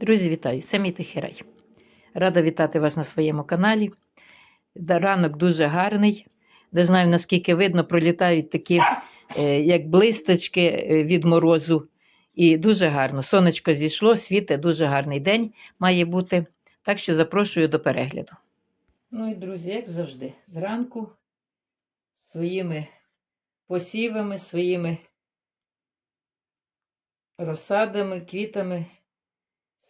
Друзі, вітаю! Це мій Тихий Рада вітати вас на своєму каналі. Ранок дуже гарний. Не знаю, наскільки видно, пролітають такі, е, як блисточки е, від морозу. І дуже гарно. Сонечко зійшло, світе, дуже гарний день має бути. Так що запрошую до перегляду. Ну і друзі, як завжди, зранку своїми посівами, своїми розсадами, квітами.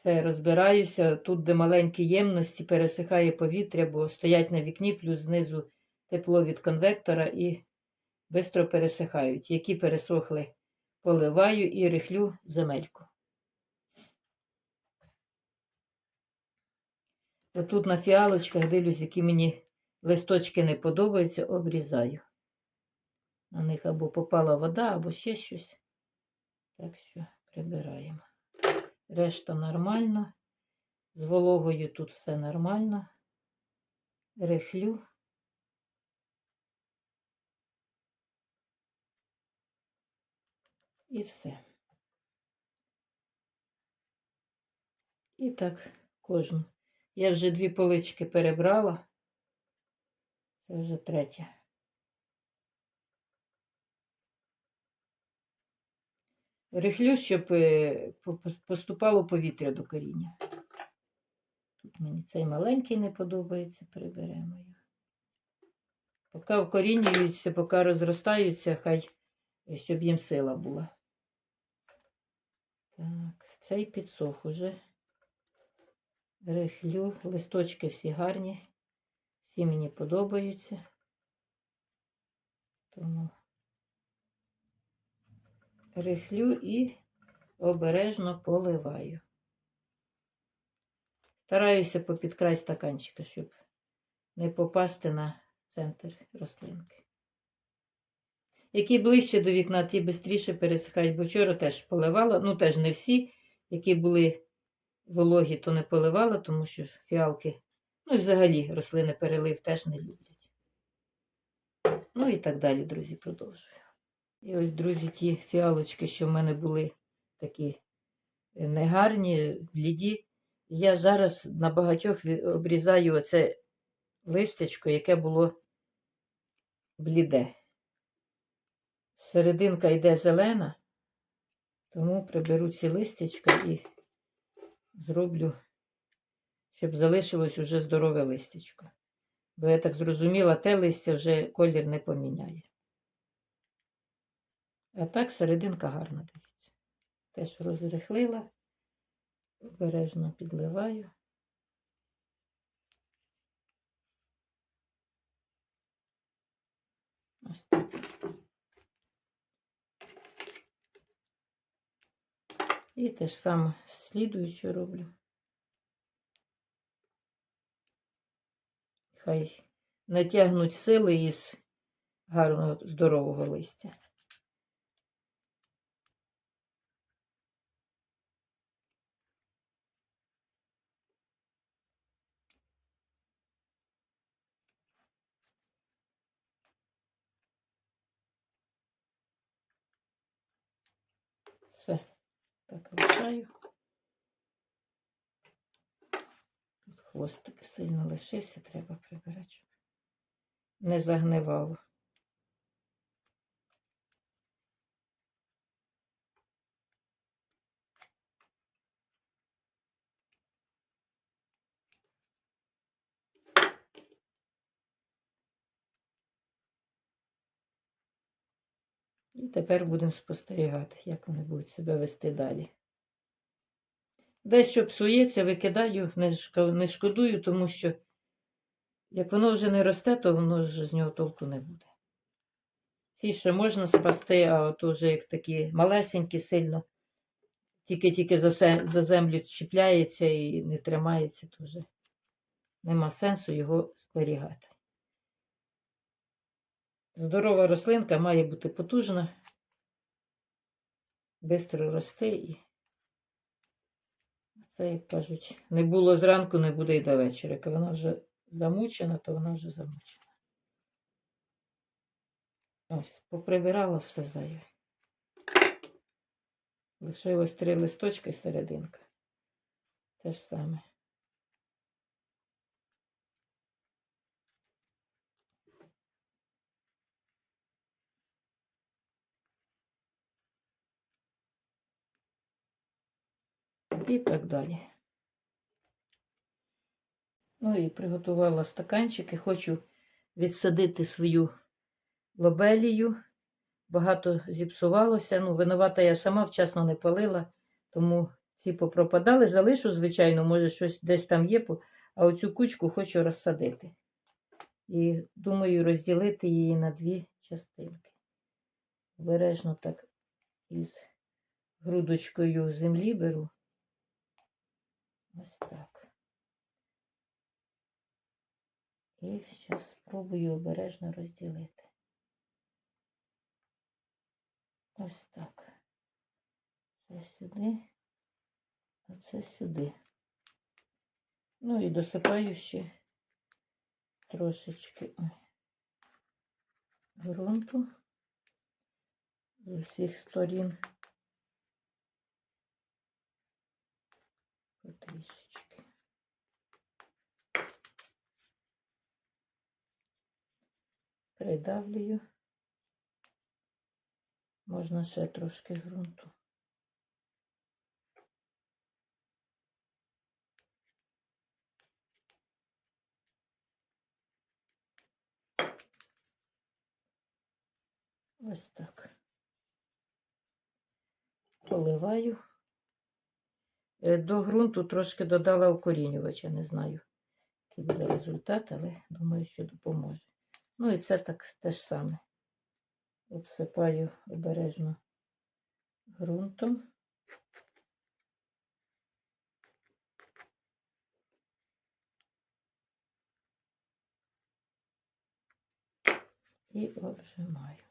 Все, розбираюся. Тут, де маленькі ємності, пересихає повітря, бо стоять на вікні, плюс знизу тепло від конвектора і швидко пересихають. Які пересохли, поливаю і рихлю земельку. Отут на фіалочках дивлюсь, які мені листочки не подобаються, обрізаю. На них або попала вода, або ще щось. Так що прибираємо. Решта нормально. З вологою тут все нормально. Рихлю. І все. І так кожну. Я вже дві полички перебрала. Це вже третя. Рихлю, щоб е, поступало повітря до коріння. Тут мені цей маленький не подобається, приберемо його. Поки вкорінюються, поки розростаються, хай, е, щоб їм сила була. Так, цей підсох уже. Рихлю, листочки всі гарні, всі мені подобаються. Тому рихлю і обережно поливаю. Стараюся попід стаканчика, щоб не попасти на центр рослинки. Які ближче до вікна, ті швидше пересихають, бо вчора теж поливала, ну теж не всі, які були вологі, то не поливала, тому що фіалки, ну і взагалі рослини перелив теж не люблять. Ну і так далі, друзі, продовжую. І ось, друзі, ті фіалочки, що в мене були такі е, негарні, бліді. Я зараз на багатьох обрізаю оце листячко, яке було бліде. Серединка йде зелена, тому приберу ці листячка і зроблю, щоб залишилось уже здорове листячко. Бо я так зрозуміла, те листя вже колір не поміняє. А так серединка гарна дивіться. Теж розрихлила, обережно підливаю. Ось так. І те ж саме слідуюче роблю. Хай натягнуть сили із гарного здорового листя. Все, так лишаю. Тут хвостик сильно лишився, треба прибирати, щоб не загнивало. І тепер будемо спостерігати, як вони будуть себе вести далі. Десь що псується, викидаю, не шкодую, тому що як воно вже не росте, то воно ж з нього толку не буде. Ці ще можна спасти, а от уже як такі малесенькі сильно, тільки-тільки за землю чіпляється і не тримається, то вже нема сенсу його зберігати. Здорова рослинка має бути потужна, швидко рости і це, як кажуть, не було зранку, не буде і до вечора. Як вона вже замучена, то вона вже замучена. Ось, поприбирала все зайве. Лишилось три листочки серединка. Те ж саме. І так далі. Ну і приготувала стаканчики. Хочу відсадити свою лобелію. Багато зіпсувалося. Ну, винувата я сама вчасно не палила, тому ці попропадали. Залишу, звичайно, може, щось десь там є, а оцю кучку хочу розсадити. І думаю розділити її на дві частинки. Обережно так із грудочкою землі беру. Ось так. І зараз спробую обережно розділити. Ось так. Це сюди, а це сюди. Ну і досипаю ще трошечки ой, ґрунту з усіх сторін. Потрішечки. Придавлюю. Можна ще трошки ґрунту. Ось так. Поливаю. Е, До ґрунту трошки додала укорінювача, не знаю, який буде результат, але думаю, що допоможе. Ну і це так те ж саме. Обсипаю обережно ґрунтом. І обжимаю.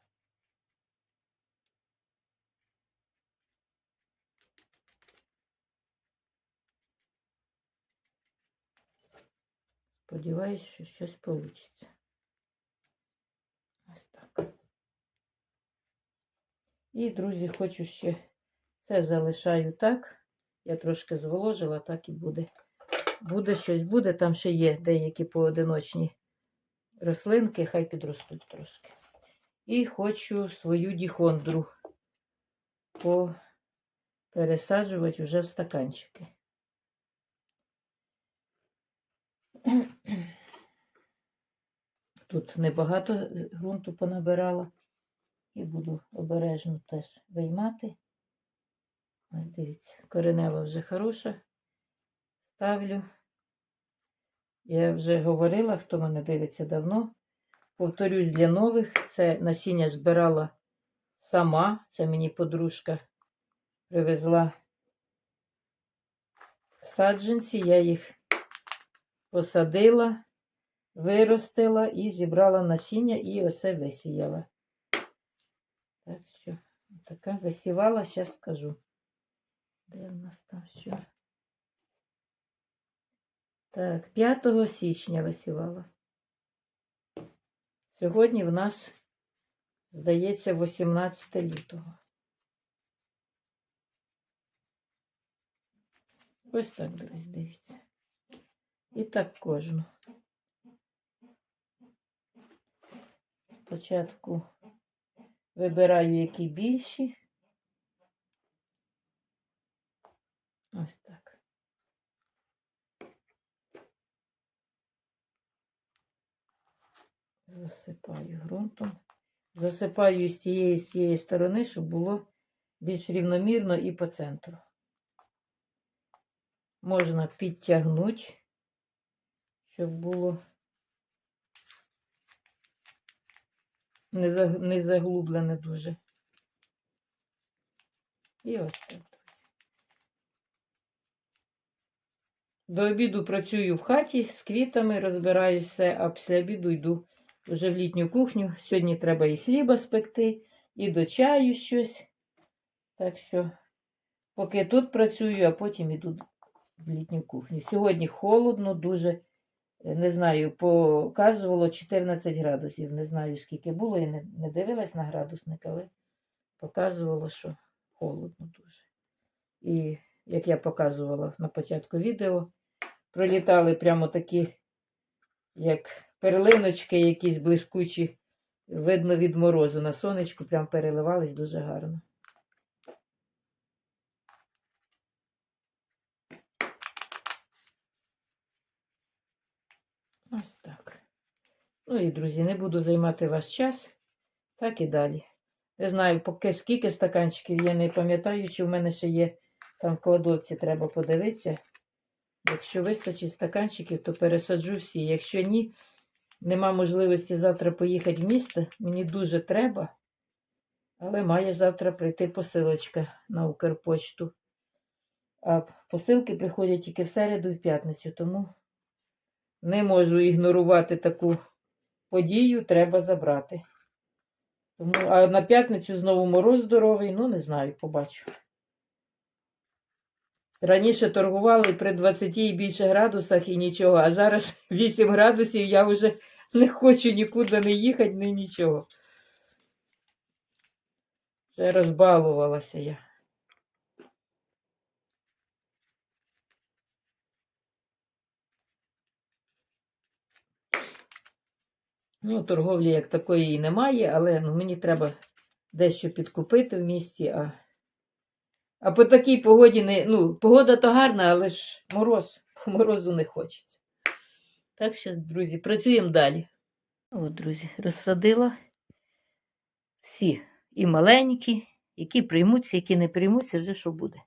Сподіваюсь, що щось вийде. Ось так. І, друзі, хочу ще це залишаю так. Я трошки зволожила, так і буде. Буде щось буде. Там ще є деякі поодиночні рослинки, хай підростуть трошки. І хочу свою діхондру пересаджувати вже в стаканчики. Тут небагато ґрунту понабирала. І буду обережно теж виймати. Ось дивіться, коренева вже хороша. Ставлю. Я вже говорила, хто мене дивиться давно. Повторюсь для нових, це насіння збирала сама. Це мені подружка привезла саджанці. Я їх посадила, виростила і зібрала насіння, і оце висіяла. Так що, така висівала, зараз скажу. Де в нас там що? Так, 5 січня висівала. Сьогодні в нас, здається, 18 лютого. Ось так, друзі, дивіться. І так кожну. Спочатку вибираю, які більші. Ось так. Засипаю ґрунтом. Засипаю з цієї з цієї сторони, щоб було більш рівномірно і по центру. Можна підтягнути, щоб було не, заглублене дуже. І ось так. До обіду працюю в хаті з квітами, розбираю все, а після обіду йду вже в літню кухню. Сьогодні треба і хліба спекти, і до чаю щось. Так що, поки тут працюю, а потім іду в літню кухню. Сьогодні холодно, дуже, не знаю, показувало 14 градусів. Не знаю, скільки було, я не, не дивилась на градусник, але показувало, що холодно дуже. І як я показувала на початку відео. Пролітали прямо такі, як перлиночки, якісь блискучі, видно від морозу на сонечку, прям переливались дуже гарно. Ось так. Ну і, друзі, не буду займати ваш час. Так і далі. Не знаю, поки скільки стаканчиків, я не пам'ятаю, чи в мене ще є там в кладовці, треба подивитися. Якщо вистачить стаканчиків, то пересаджу всі. Якщо ні, нема можливості завтра поїхати в місто, мені дуже треба. Але має завтра прийти посилочка на Укрпочту. А посилки приходять тільки в середу і в п'ятницю, тому не можу ігнорувати таку подію, треба забрати. Тому, а на п'ятницю знову мороз здоровий, ну не знаю, побачу. Раніше торгували при 20 і більше градусах і нічого, а зараз 8 градусів я вже не хочу нікуди не їхати, ні нічого. Вже розбалувалася я. Ну, торговлі як такої і немає, але ну, мені треба дещо підкупити в місті. А, а по такій погоді не. Ну, погода то гарна, але ж мороз, морозу не хочеться. Так що, друзі, працюємо далі. От, друзі, розсадила всі і маленькі, які приймуться, які не приймуться, вже що буде.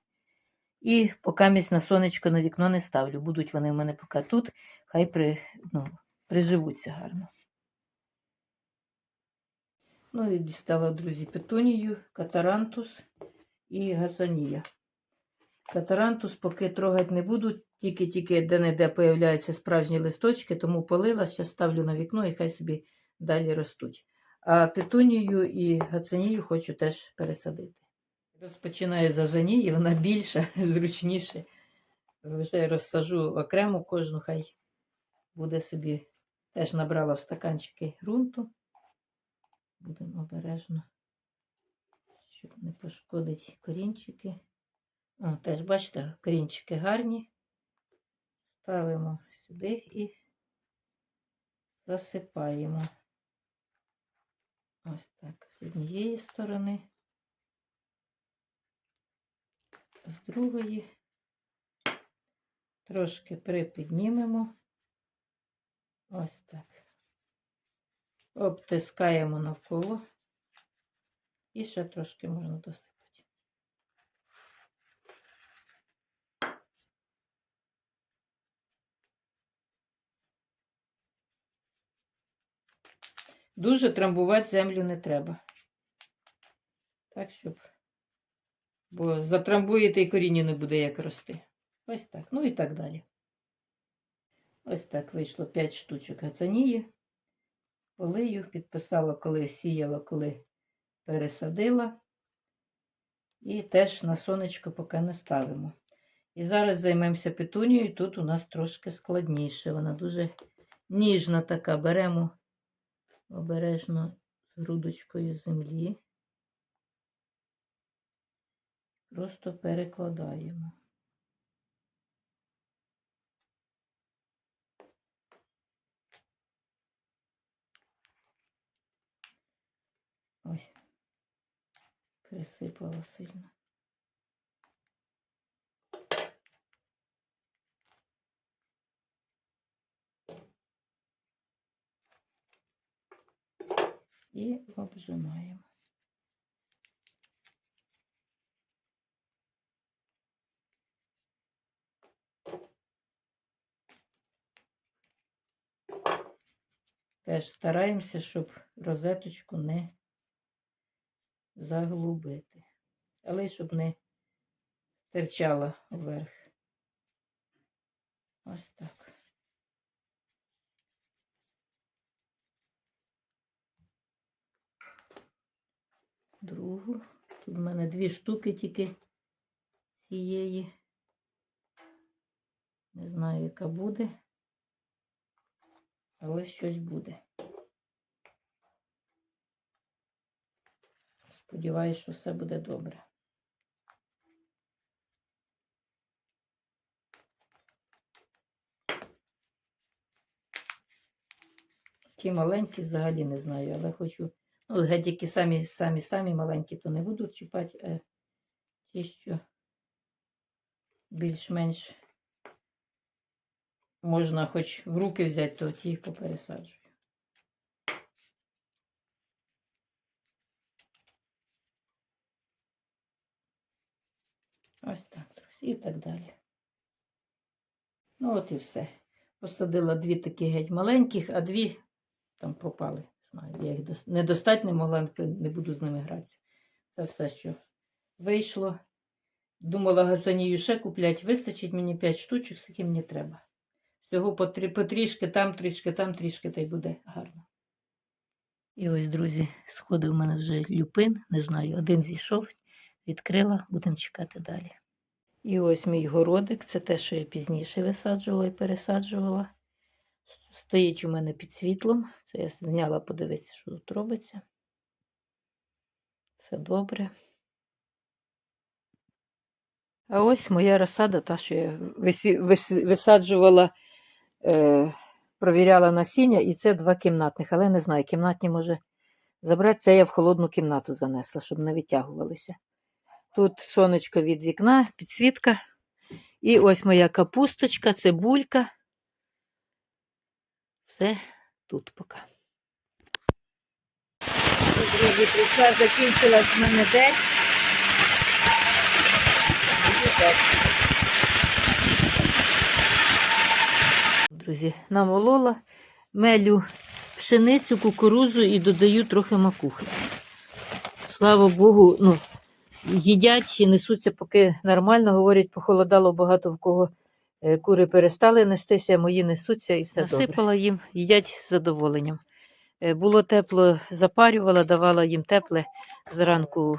І поки місць на сонечко на вікно не ставлю. Будуть вони в мене поки тут, хай при, ну, приживуться гарно. Ну і дістала, друзі, петунію, катарантус і газанія. Катарантус поки трогати не буду, тільки-тільки де-не-де появляються справжні листочки, тому полила, ще ставлю на вікно і хай собі далі ростуть. А петунію і гацанію хочу теж пересадити. Розпочинаю з азанії, вона більша, зручніше. Вже розсажу окремо кожну, хай буде собі. Теж набрала в стаканчики ґрунту. Будемо обережно, щоб не пошкодити корінчики. О, теж, бачите, корінчики гарні. Ставимо сюди і засипаємо. Ось так, з однієї сторони, з другої. Трошки припіднімемо. Ось так. Обтискаємо навколо. І ще трошки можна досипати. Дуже трамбувати землю не треба. Так, щоб. Бо затрамбуєте і коріння не буде як рости. Ось так. Ну і так далі. Ось так вийшло 5 штучок гацанії. Полию, підписала, коли сіяла, коли пересадила. І теж на сонечко поки не ставимо. І зараз займемося петунією. Тут у нас трошки складніше. Вона дуже ніжна така. Беремо обережно з грудочкою землі. Просто перекладаємо. Присипала сильно. І обжимаємо. Теж стараємося, щоб розеточку не заглубити. Але щоб не стирчала вверх. Ось так. Другу. Тут в мене дві штуки тільки цієї. Не знаю, яка буде, але щось буде. Сподіваюсь, що все буде добре. Ті маленькі взагалі не знаю, але хочу. Ну, геть які самі самі самі маленькі, то не буду чіпати, а ті, що більш-менш можна хоч в руки взяти, то ті попересаджу. І так далі. Ну, от і все. Посадила дві такі геть маленьких, а дві там пропали. Знаю, я їх дос- недостать не могла, не буду з ними гратися. Це все, що вийшло. Думала газанію ще куплять, вистачить мені 5 штучок, скільки мені треба. Всього потрі, потрішки, там трішки, там трішки, та й буде гарно. І ось, друзі, сходи в мене вже люпин, не знаю, один зійшов, відкрила, будемо чекати далі. І ось мій городик, це те, що я пізніше висаджувала і пересаджувала. Стоїть у мене під світлом. Це я зняла подивитися, що тут робиться. Все добре. А ось моя розсада, та, що я висаджувала, е, провіряла насіння, і це два кімнатних, але не знаю, кімнатні може забрати. Це я в холодну кімнату занесла, щоб не витягувалися. Тут сонечко від вікна, підсвітка. І ось моя капусточка, цибулька. Все тут поки. Друзі, прийшла, закінчилась в мене день. Друзі, намолола мелю пшеницю, кукурузу і додаю трохи макухи. Слава Богу, ну, їдять і несуться поки нормально. Говорять, похолодало багато в кого е, кури перестали нестися, мої несуться і все Насипала їм, їдять з задоволенням. Е, Було тепло, запарювала, давала їм тепле зранку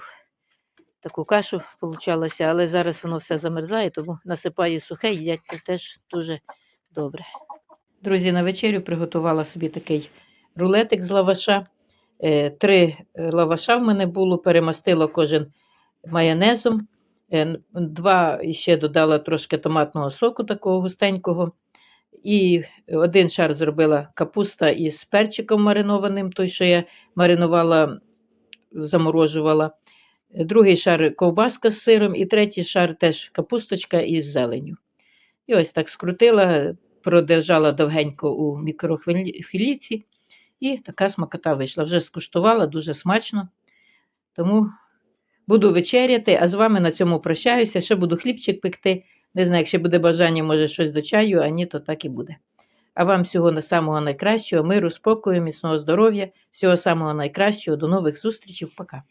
таку кашу получалося, але зараз воно все замерзає, тому насипаю сухе, їдять те теж дуже добре. Друзі, на вечерю приготувала собі такий рулетик з лаваша. Е, Три лаваша в мене було, перемастила кожен майонезом. Е, Два ще додала трошки томатного соку такого густенького. І один шар зробила капуста із перчиком маринованим, той, що я маринувала, заморожувала. Другий шар ковбаска з сиром, і третій шар теж капусточка із зеленю. І ось так скрутила, продержала довгенько у мікрохвилівці, і така смакота вийшла. Вже скуштувала, дуже смачно. Тому буду вечеряти, а з вами на цьому прощаюся. Ще буду хлібчик пекти. Не знаю, якщо буде бажання, може щось до чаю, а ні, то так і буде. А вам всього на самого найкращого, миру, спокою, міцного здоров'я, всього самого найкращого. До нових зустрічей. Пока.